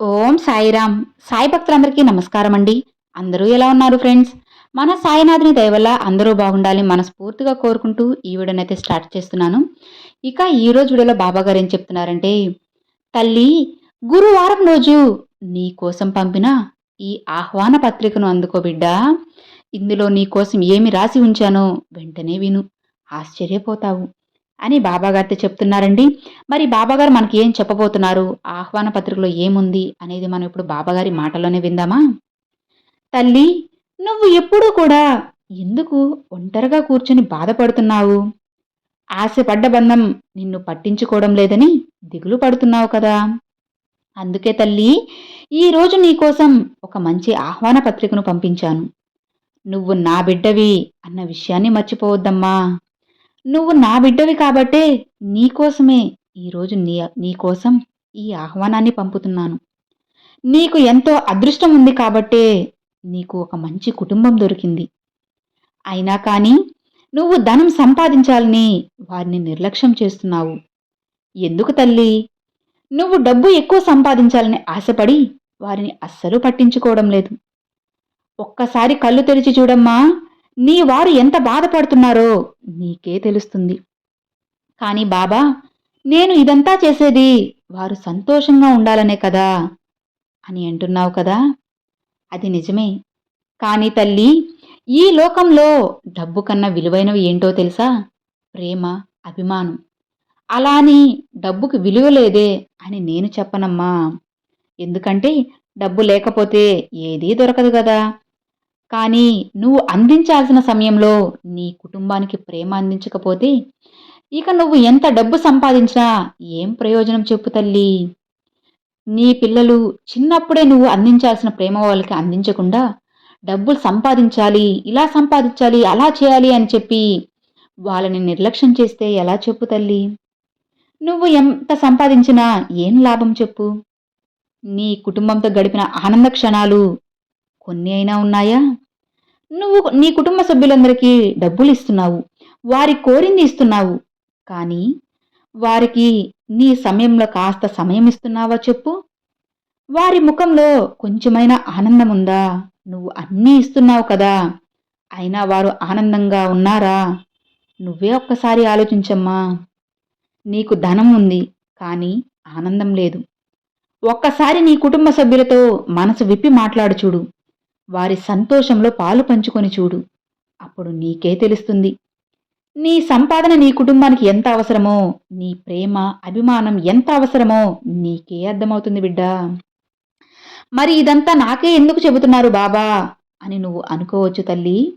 ఓం సాయిరామ్. సాయి భక్తులందరికీ నమస్కారం అండి అందరూ ఎలా ఉన్నారు ఫ్రెండ్స్? మన సాయినాథుని దయవల్ల అందరూ బాగుండాలి మనస్ఫూర్తిగా కోరుకుంటూ ఈ వీడియోనైతే స్టార్ట్ చేస్తున్నాను. ఇక ఈ రోజు వీడియోలో బాబా గారు ఏం చెప్తున్నారంటే తల్లి గురువారం రోజు నీ కోసం పంపిన ఈ ఆహ్వాన పత్రికను అందుకో బిడ్డా. ఇందులో నీ కోసం ఏమి రాసి ఉంచానో వెంటనే విను. ఆశ్చర్యపోతావు. అని బాబాగారితో చెప్తున్నారండి. మరి బాబాగారు మనకి ఏం చెప్పబోతున్నారు? ఆహ్వాన పత్రికలో ఏముంది అనేది మనం ఇప్పుడు బాబాగారి మాటలోనే విందామా? తల్లి నువ్వు ఎప్పుడూ కూడా ఎందుకు ఒంటరిగా కూర్చొని బాధపడుతున్నావు? ఆశపడ్డ బంధం నిన్ను పట్టించుకోవడం లేదని దిగులు పడుతున్నావు కదా? అందుకే తల్లి ఈరోజు నీకోసం ఒక మంచి ఆహ్వాన పత్రికను పంపించాను. నువ్వు నా బిడ్డవి అన్న విషయాన్ని మర్చిపోవద్దమ్మా. నువ్వు నా బిడ్డవి కాబట్టే నీకోసమే ఈరోజు నీ నీకోసం ఈ ఆహ్వానాన్ని పంపుతున్నాను. నీకు ఎంతో అదృష్టం ఉంది కాబట్టే నీకు ఒక మంచి కుటుంబం దొరికింది. అయినా కానీ నువ్వు ధనం సంపాదించాలని వారిని నిర్లక్ష్యం చేస్తున్నావు. ఎందుకు తల్లి? నువ్వు డబ్బు ఎక్కువ సంపాదించాలని ఆశపడి వారిని అస్సలు పట్టించుకోవడం లేదు. ఒక్కసారి కళ్ళు తెరిచి చూడమ్మా నీ వారు ఎంత బాధపడుతున్నారో నీకే తెలుస్తుంది. కానీ బాబా నేను ఇదంతా చేసేది వారు సంతోషంగా ఉండాలనే కదా అని అంటున్నావు కదా? అది నిజమే. కానీ తల్లి ఈ లోకంలో డబ్బు కన్నా విలువైనవి ఏంటో తెలుసా? ప్రేమ అభిమానం. అలా అని డబ్బుకి విలువ లేదే అని నేను చెప్పనమ్మా. ఎందుకంటే డబ్బు లేకపోతే ఏదీ దొరకదు కదా. కానీ నువ్వు అందించాల్సిన సమయంలో నీ కుటుంబానికి ప్రేమ అందించకపోతే ఇక నువ్వు ఎంత డబ్బు సంపాదించినా ఏం ప్రయోజనం చెప్పు తల్లి. నీ పిల్లలు చిన్నప్పుడే నువ్వు అందించాల్సిన ప్రేమ వాళ్ళకి అందించకుండా డబ్బులు సంపాదించాలి ఇలా సంపాదించాలి అలా చేయాలి అని చెప్పి వాళ్ళని నిర్లక్ష్యం చేస్తే ఎలా చెప్పు తల్లి. నువ్వు ఎంత సంపాదించినా ఏం లాభం చెప్పు. నీ కుటుంబంతో గడిపిన ఆనంద క్షణాలు కొన్ని అయినా ఉన్నాయా? నువ్వు నీ కుటుంబ సభ్యులందరికీ డబ్బులు ఇస్తున్నావు వారి కోరింది ఇస్తున్నావు కానీ వారికి నీ సమయంలో కాస్త సమయం ఇస్తున్నావా చెప్పు? వారి ముఖంలో కొంచెమైనా ఆనందం ఉందా? నువ్వు అన్నీ ఇస్తున్నావు కదా అయినా వారు ఆనందంగా ఉన్నారా? నువ్వే ఒక్కసారి ఆలోచించమ్మా. నీకు ధనం ఉంది కానీ ఆనందం లేదు. ఒక్కసారి నీ కుటుంబ సభ్యులతో మనసు విప్పి మాట్లాడు చూడు. వారి సంతోషంలో పాలు పంచుకొని చూడు. అప్పుడు నీకే తెలుస్తుంది. నీ సంపాదన నీ కుటుంబానికి ఎంత అవసరమో నీ ప్రేమ అభిమానం ఎంత అవసరమో నీకే అర్థమవుతుంది బిడ్డా. మరి ఇదంతా నాకే ఎందుకు చెబుతున్నారు బాబా? అని నువ్వు అనుకోవచ్చు తల్లి.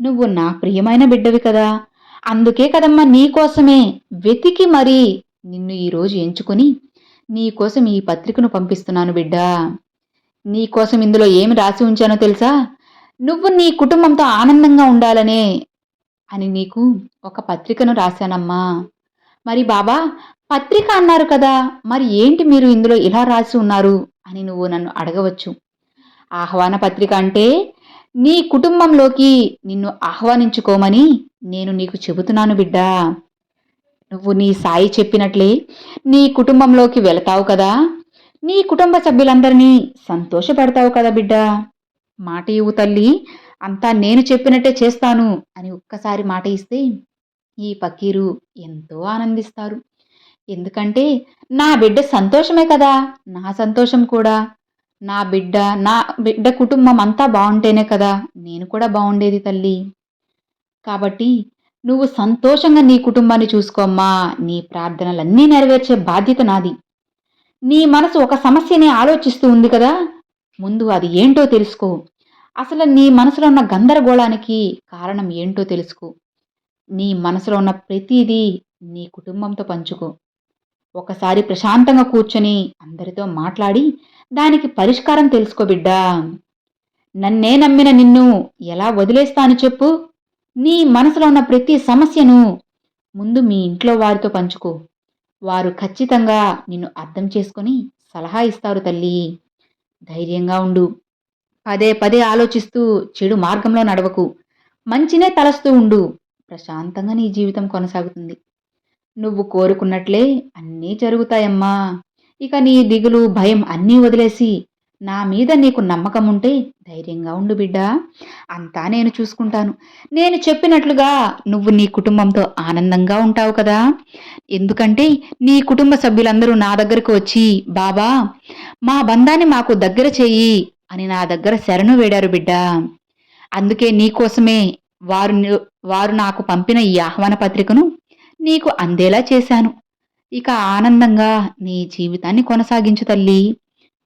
నువ్వు నా ప్రియమైన బిడ్డవి కదా. అందుకే కదమ్మా నీకోసమే వెతికి మరీ నిన్ను ఈరోజు ఎంచుకొని నీకోసం ఈ పత్రికను పంపిస్తున్నాను బిడ్డా. నీకోసం ఇందులో ఏమి రాసి ఉంచానో తెలుసా? నువ్వు నీ కుటుంబంతో ఆనందంగా ఉండాలనే అని నీకు ఒక పత్రికను రాశానమ్మా. మరి బాబా పత్రిక అన్నారు కదా మరి ఏంటి మీరు ఇందులో ఇలా రాసి ఉన్నారు అని నువ్వు నన్ను అడగవచ్చు. ఆహ్వాన పత్రిక అంటే నీ కుటుంబంలోకి నిన్ను ఆహ్వానించుకోమని నేను నీకు చెబుతున్నాను బిడ్డా. నువ్వు నీ సాయి చెప్పినట్లే నీ కుటుంబంలోకి వెళతావు కదా నీ కుటుంబ సభ్యులందరినీ సంతోషపెడతావు కదా బిడ్డ. మాట ఇవ్వు తల్లి. అంతా నేను చెప్పినట్టే చేస్తాను అని ఒక్కసారి మాట ఇస్తే ఈ పకీరు ఎంతో ఆనందిస్తారు. ఎందుకంటే నా బిడ్డ సంతోషమే కదా. నా సంతోషం కూడా. నా బిడ్డ నా బిడ్డ కుటుంబం అంతా బాగుంటేనే కదా నేను కూడా బాగుండేది తల్లి. కాబట్టి నువ్వు సంతోషంగా నీ కుటుంబాన్ని చూసుకోమ్మా నీ ప్రార్థనలన్నీ నెరవేర్చే బాధ్యత నాది. నీ మనసు ఒక సమస్యని ఆలోచిస్తూ ఉంది కదా? ముందు అది ఏంటో తెలుసుకో. అసలు నీ మనసులో ఉన్న గందరగోళానికి కారణం ఏంటో తెలుసుకో. నీ మనసులో ఉన్న ప్రతిదీ నీ కుటుంబంతో పంచుకో. ఒకసారి ప్రశాంతంగా కూర్చొని అందరితో మాట్లాడి దానికి పరిష్కారం తెలుసుకో బిడ్డా. నన్నే నమ్మిన నిన్ను ఎలా వదిలేస్తాను చెప్పు? నీ మనసులో ఉన్న ప్రతి సమస్యను ముందు మీ ఇంట్లో వారితో పంచుకో. వారు ఖచ్చితంగా నిన్ను అర్థం చేసుకొని సలహా ఇస్తారు తల్లి. ధైర్యంగా ఉండు. పదే పదే ఆలోచిస్తూ చెడు మార్గంలో నడవకు. మంచినే తలస్తూ ఉండు. ప్రశాంతంగా నీ జీవితం కొనసాగుతుంది. నువ్వు కోరుకున్నట్లే అన్నీ జరుగుతాయమ్మా. ఇక నీ దిగులు భయం అన్నీ వదిలేసి నా మీద నీకు నమ్మకం ఉంటే ధైర్యంగా ఉండు బిడ్డ. అంతా నేను చూసుకుంటాను. నేను చెప్పినట్లుగా నువ్వు నీ కుటుంబంతో ఆనందంగా ఉంటావు కదా. ఎందుకంటే నీ కుటుంబ సభ్యులందరూ నా దగ్గరకు వచ్చి బాబా మా బంధాన్ని మాకు దగ్గర చెయ్యి అని నా దగ్గర శరణు వేడారు బిడ్డ. అందుకే నీకోసమే వారు వారు నాకు పంపిన ఈ ఆహ్వాన పత్రికను నీకు అందేలా చేశాను. ఇక ఆనందంగా నీ జీవితాన్ని కొనసాగించు తల్లి.